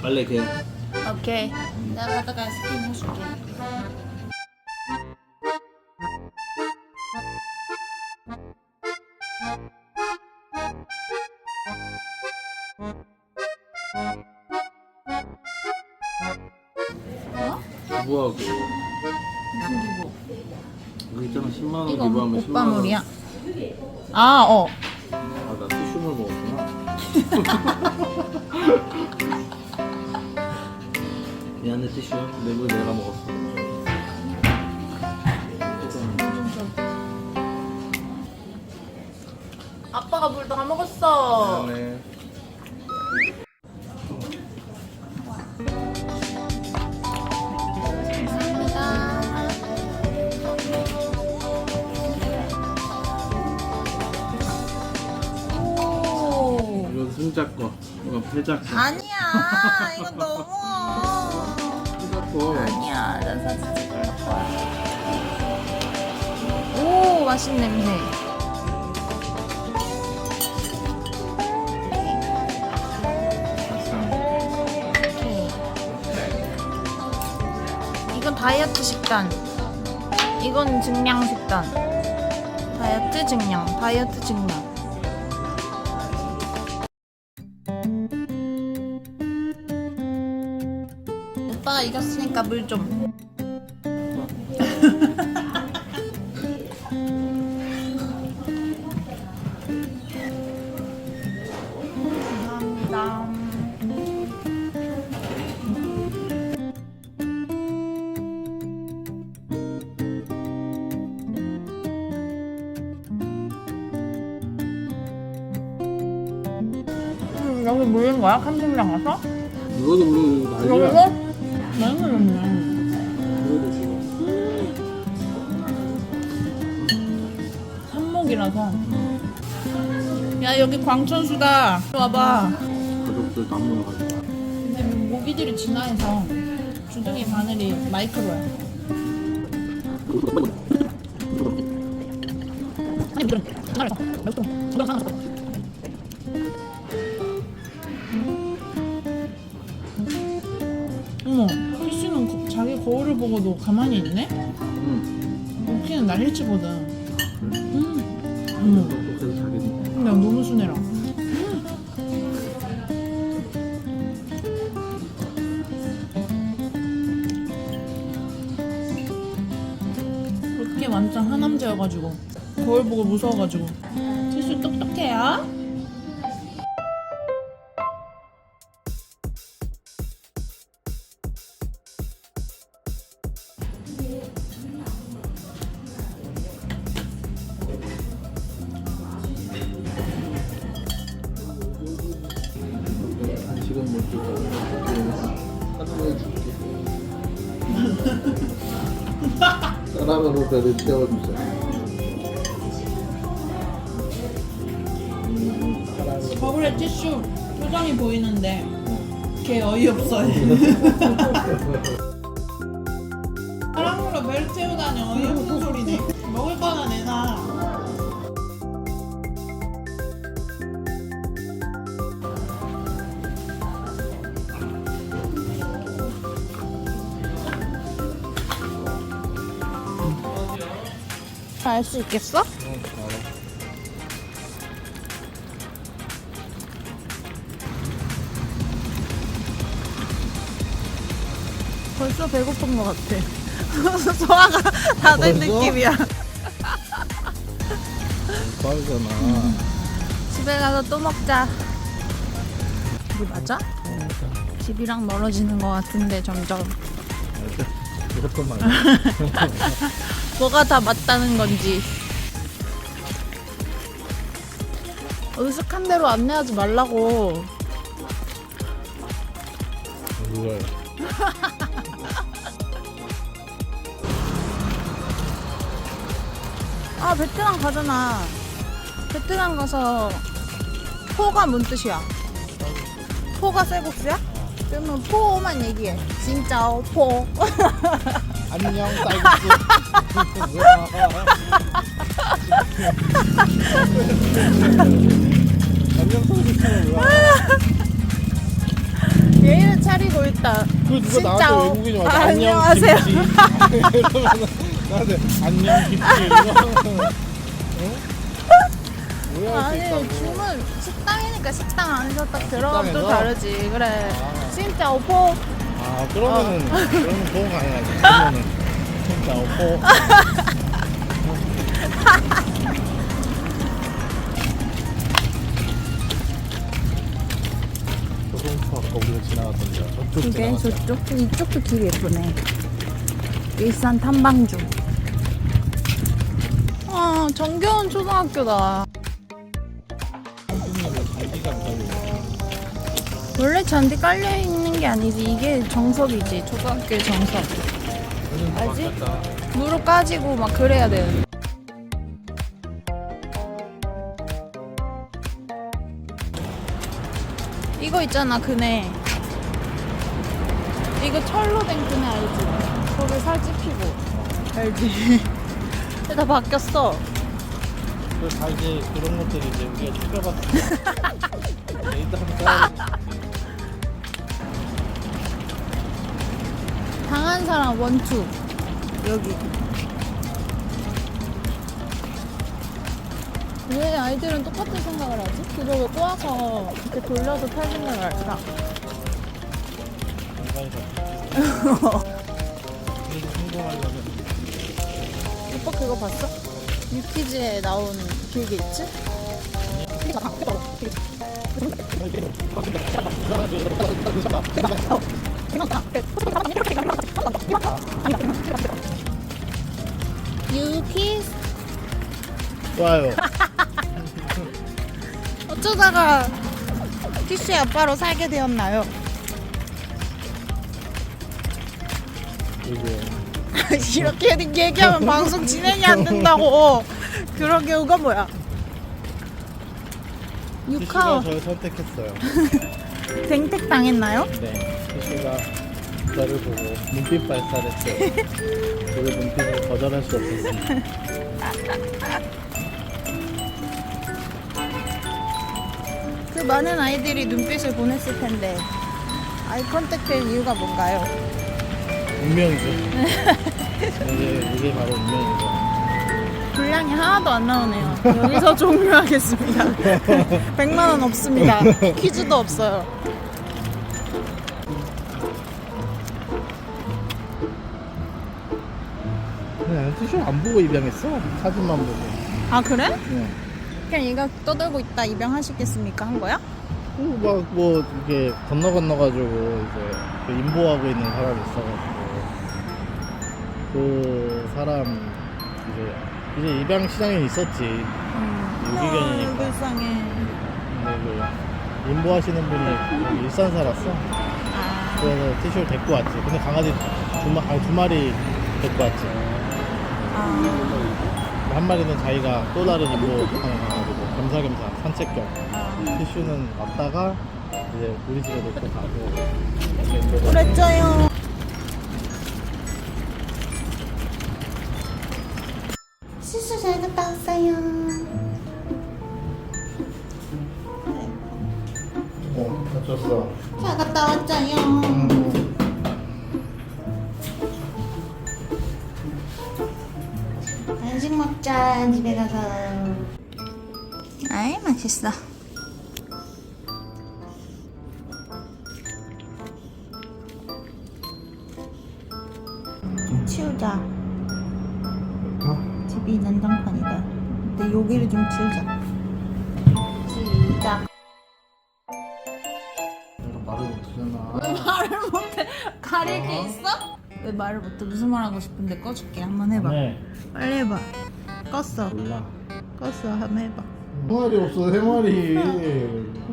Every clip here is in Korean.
빨리 걔 오케이. 내가 가다가 스킨 해줄게. 기부하고 무슨 기부? 여기 있잖아 10만 원 이거 기부하면 10만 오빠 원 물이야. 아, 어. 아나 티슈물 먹었구나 미안해 티슈 내 물 내가 먹었어 아빠가 물다 먹었어. 미안해 승자 거 이건 패자 거 아니야. 이거 너무. 패자 거 아니야. 난 사진 찍을 거야. 오, 맛있는 냄새. 이건 다이어트 식단. 이건 증량 식단. 다이어트 증량. 다이어트 증량. 오빠가 이겼으니까 물 좀. 감사합니다. 음, 여기 물린 거야? 캠핑장 가서? 이거도 우리 난리야 산목이라서. 야 여기 광천수다. 이리 와봐. 가족들 다 모여가지고 근데 모기들이 진화해서 주둥이 바늘이 마이크로야. 아니 무슨. 어머, 피씨는 그- 자기 거울을 보고도 가만히 있네? 응 모기는 난리치거든. 음. 그래서 자기는 근데 너무 순해라. 그렇게 완전 하남자여가지고 거울 보고 무서워가지고 티슈 똑똑해요. 사랑으로 배를 채워주자 거울에 티슈 표정이 보이는데 걔 어이없어해. 사랑으로 벨 채우다니 어이없는 소리네. 먹을 거나 내놔. 알 수 있겠어? 벌써 배고픈 것 같아. 소화가 다 된 벌써? 느낌이야. 빠르잖아 집에 가서 또 먹자. 우리 맞아? 집이랑 멀어지는 것 같은데 점점. 이것도 말이야 뭐가 다 맞다는 건지. 으슥한 대로 안내하지 말라고. 누가요? 아 베트남 가잖아. 베트남 가서 포가 뭔 뜻이야? 포가 쌀국수야? 그러면 포만 얘기해. 진짜 포. 안녕. 뭐야? 안녕 뭐야? 예의를 차리고 있다. 그 누가 나한테 어- 외국인이 와서 아, 안녕 안녕하세요. 김치 나한테 안녕 김치 이러면 응? 뭐야 아니 할수 있다고 주문 식당이니까 식당 안에서 딱 들어가면 또 식당에서? 다르지. 그래. 아. 진짜 오포. 아 그러면은 그러면 좋은 거 아니야 그러면은 진짜 없고 조선소 아까 우리가 지나갔던 데야 저쪽 그게 지나갔어 저쪽 이쪽도 길 예쁘네. 일산 탐방주. 아 정겨운 초등학교다. 원래 잔디 깔려 있는 게 아니지 이게 정석이지 초등학교의 정석. 알지? 무릎 까지고 막 그래야 되는데. 이거 있잖아 그네. 이거 철로 된 그네 알지? 거기 살 찝히고 알지? 근데 다 바뀌었어. 그다 이제 그런 것들이 이제 우리가 추가받고 데이 당한 사람 원투 여기. 왜 아이들은 똑같은 생각을 하지? 그걸 왜 꼬아서 이렇게 돌려도 탈 생각을 할까? 오빠 그거 봤어? 유키즈에 나온 길게 있지? 유키즈 좋아요 어쩌다가 티슈의 아빠로 살게 되었나요? 이게 이렇게 얘기하면 방송 진행이 안 된다고 그런 경우가 뭐야? 육하오 저를 선택했어요 댕택 당했나요? 네 티슈 가 저를 보고 눈빛 발사했어요 그 눈빛을 거절할 수 없었습니다 그 많은 아이들이 눈빛을 보냈을 텐데 아이 컨택트의 이유가 뭔가요? 운명이죠 이게, 이게 바로 운명이죠 분량이 하나도 안 나오네요. 여기서 종료하겠습니다. 100만 원 없습니다. 퀴즈도 없어요. 나는 티슈 안 보고 입양했어 사진만 보고 아 그래? 네. 그냥 얘가 떠들고 있다 입양하시겠습니까 한 거야? 막뭐 이게 건너 건너가지고 이제 그 인보하고 있는 사람이 있어가지고 그 사람 이제 이제 입양 시장에 있었지 유기견이니까. 아, 불쌍해. 근데 그 인보하시는 분이 여기 일산 살았어 아, 그래서 티슈를 데리고 왔지 근데 강아지 두, 마, 아니, 두 마리 데리고 왔지 아, 한 마리는 자기가 또 다른 인보하는 강아지고 겸사겸사 산책 겸 아. 티슈는 왔다가 이제 우리 집에 놓고 가고 그랬죠요. 아이 맛있어. 좀 치우자. 어? 집이 난장판이다. 근데 여기를 좀 치우자. 시작. 내가 말을 못하잖아. 말을 못해. 가릴 게 있어? 왜 말을 못해? 무슨 말 하고 싶은데 꺼줄게. 한번 해봐. 네. 빨리 해봐. 껐어. 몰라. 껐어. 한번 해봐. 생활이 없어, 생활이.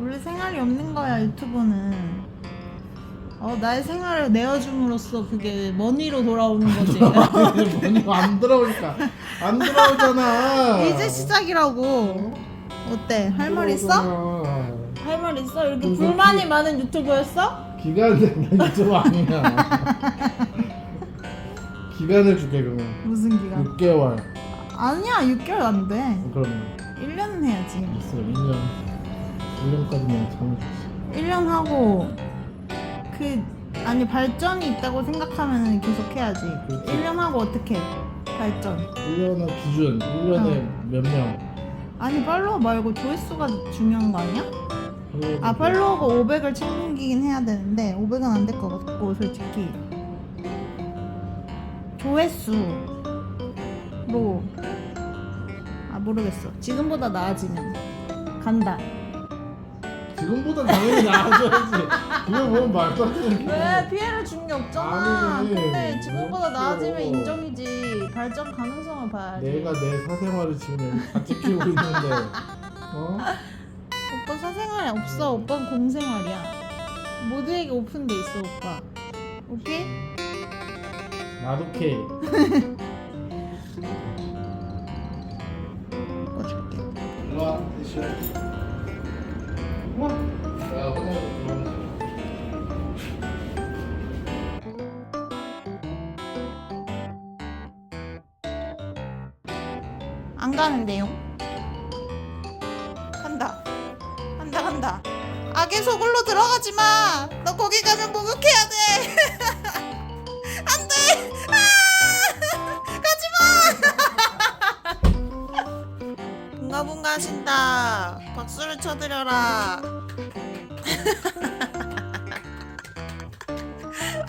원래 생활이 없는 거야 유튜브는. 어 나의 생활을 내어줌으로써 그게 머니로 돌아오는 거지. 뭐니 안 들어오니까. 안 들어오잖아. 이제 시작이라고. 어때? 할 말 있어? 들어오잖아. 할 말 있어? 이렇게 불만이 많은 유튜버였어? 기간 나 유튜브 아니야. 기간을 줄게 그러면. 무슨 기간? 6개월. 아니야 6개월 안 돼. 그러면 1년은 해야지. 있어 1년. 1년까지만 참아주지. 1년 하고 그 아니 발전이 있다고 생각하면 계속 해야지. 그렇지. 1년 하고 어떻게 발전? 1년의 기준. 1년에 몇 명. 아니 팔로워 말고 조회수가 중요한 거 아니야? 아 팔로워가 500을 챙기긴 해야 되는데 500은 안 될 것 같고 솔직히 조회수 로 아 모르겠어 지금보다 나아지면 간다 지금보다 당연히 나아져야지. 그걸 보면 말도 안 되는 게. 왜 피해를 준 게 없잖아 아니지. 근데 지금보다 없어. 나아지면 인정이지 발전 가능성을 봐야지 내가 내 사생활을 지금 여기 같이 키우고 있는데. 어? 오빠 사생활이 없어 오빠는 공생활이야 모두에게 오픈돼 있어 오빠 오케이? 나도. 꺼 안 가는데요? 간다. 간다 간다. 악의 소굴로 들어가지 마. 너 거기 가면 목욕해야 돼. 안 돼. 아! 가지 마. bun가bun가 하신다. 박수를 쳐드려라.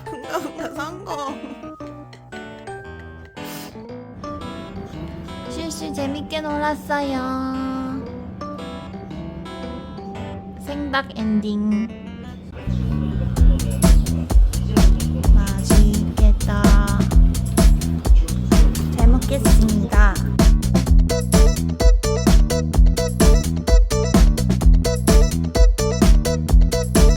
bun가bun가 성공. 아저씨 재밌게 놀았어요. 생닭 엔딩. 맛있겠다. 잘 먹겠습니다.